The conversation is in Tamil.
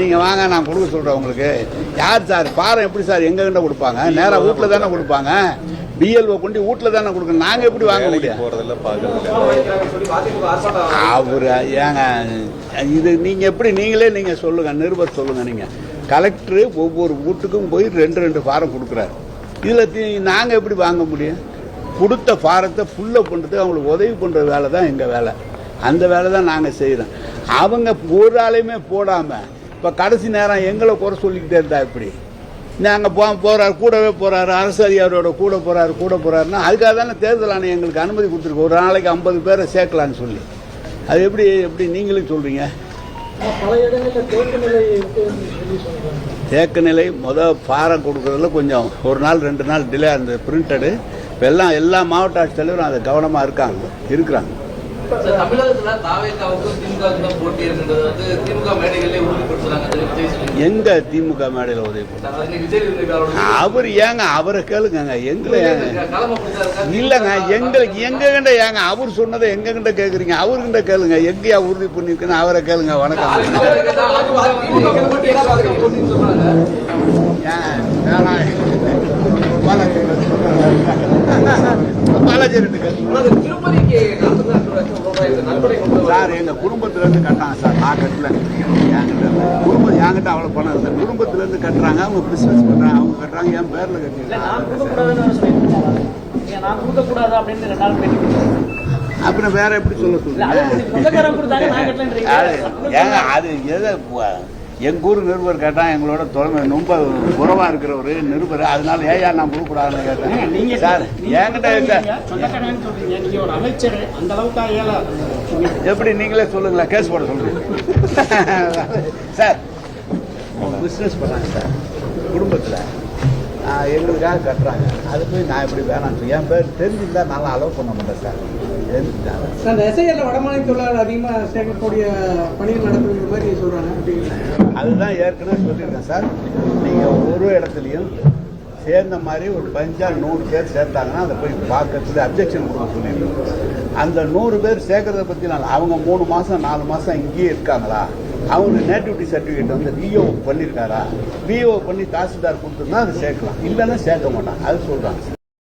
நீங்கள் வாங்க நான் கொடுக்க சொல்கிறேன் உங்களுக்கு. யார் சார்? பாரம் எப்படி சார் எங்ககிட்ட கொடுப்பாங்க? நேராக வீட்டில் தானே கொடுப்பாங்க? பிஎல்ஓ கொண்டு வீட்டில் தானே கொடுக்கணும்? நாங்கள் எப்படி வாங்க முடியும்? அவர் ஏங்க இது நீங்கள் எப்படி நீங்களே நீங்கள் சொல்லுங்கள் நிருபர் சொல்லுங்கள் நீங்கள் கலெக்டரு ஒவ்வொரு வீட்டுக்கும் போய் ரெண்டு ரெண்டு ஃபாரம் கொடுக்குறாரு. இதில் நாங்கள் எப்படி வாங்க முடியும்? கொடுத்த ஃபாரத்தை ஃபுல்லாக பண்ணுறது அவங்களுக்கு உதவி பண்ணுற வேலை தான் எங்கள் வேலை. அந்த வேலை தான் நாங்கள் செய்கிறோம் அவங்க ஒரு ஆளையுமே போடாமல் இப்போ கடைசி நேரம் எங்களை குறை சொல்லிக்கிட்டே இருந்தா இப்படி நாங்கள் போ போகிறாரு கூடவே போகிறாரு அரசு அதிகாரியோட கூட போகிறாரு கூட போகிறாருன்னா அதுக்காக தானே தேர்தல் ஆணையம் எங்களுக்கு அனுமதி கொடுத்துருக்கு. ஒரு நாளைக்கு ஐம்பது பேரை சேர்க்கலான்னு சொல்லி. அது எப்படி எப்படி நீங்களும் சொல்கிறீங்க தேக்க நிலை முதல் ஃபாரம் கொடுக்குறதுல கொஞ்சம் ஒரு நாள் ரெண்டு நாள் டிலே அந்த பிரிண்டடு இப்போ எல்லாம் எல்லா மாவட்ட ஆட்சித்தலைவரும் அதை கவனமாக இருக்காங்க இருக்கிறாங்க. எங்கே திமுக மேடையில் உதவி அவர் ஏங்க அவரை கேளுங்க எங்களை இல்லைங்க எங்களுக்கு எங்ககிட்ட ஏங்க அவர் சொன்னதை எங்ககிட்ட கேட்குறீங்க அவர்கிட்ட கேளுங்க எங்கேயா உறுதி பண்ணிருக்குன்னு அவரை கேளுங்க வணக்கம். சார் எங்க குடும்பத்துல இருந்து கட்டாங்க சார் நான் கட்டல என்கிட்ட. குடும்பம் என்கிட்ட அவ்வளவு பணம் இல்லை குடும்பத்துல இருந்து கட்டுறாங்க அவங்க பிசினஸ் பண்றாங்க அவங்க கட்டுறாங்க என் பேர்ல கொடுத்தாங்க. அப்புறம் வேற எப்படி சொல்ல சொல்லுங்க அது எதை பு- எங்க ஊர் நிருபர் கேட்டா எங்களோட தொலைமை ரொம்ப உறவா இருக்கிறவரு நிருபர். அதனால ஏயா நான் கொடுக்கூடாதுன்னு நீங்க கேட்டேன் சார் என்கிட்ட எப்படி நீங்களே சொல்லுங்களேன் கேஸ் போட சொல்லுங்க சார் பிஸ்னஸ் பண்ணாங்க சார். குடும்பத்தில். எங்களுக்காக கட்டுறாங்க. அது போய் நான் எப்படி வேணாம் என் பேர் தெரிஞ்சிருந்தா நல்லா அலோவ் பண்ண மாட்டேன் சார். தெரிஞ்சுட்டாங்க அந்த எஸ்ஐஆர்ல வடமாநில தொழிலாளர் அதிகமாக சேர்க்கக்கூடிய பணிகள் நடக்குங்கிற மாதிரி அப்படி அதுதான் ஏற்கனவே சொல்லியிருக்கேன் சார். நீங்கள் ஒரு இடத்துலையும் சேர்ந்த மாதிரி ஒரு பதினஞ்சாறு நூறு பேர் சேர்த்தாங்கன்னா அதை போய் பார்க்கறதுக்கு அப்ஜெக்ஷன் கொடுக்க சொல்லியிருக்கோம் அந்த நூறு பேர் சேர்க்கறத பற்றி நான் அவங்க மூணு மாதம் நாலு மாதம் இங்கேயே இருக்காங்களா? அவங்க நேட்டிவிட்டி சர்டிஃபிகேட் வந்து விஓ பண்ணியிருக்காரா விஓ பண்ணி தாசில்தார் கொடுத்துருந்தா அதை சேர்க்கலாம். இல்லைன்னா சேர்க்க மாட்டாங்க அது சொல்கிறாங்க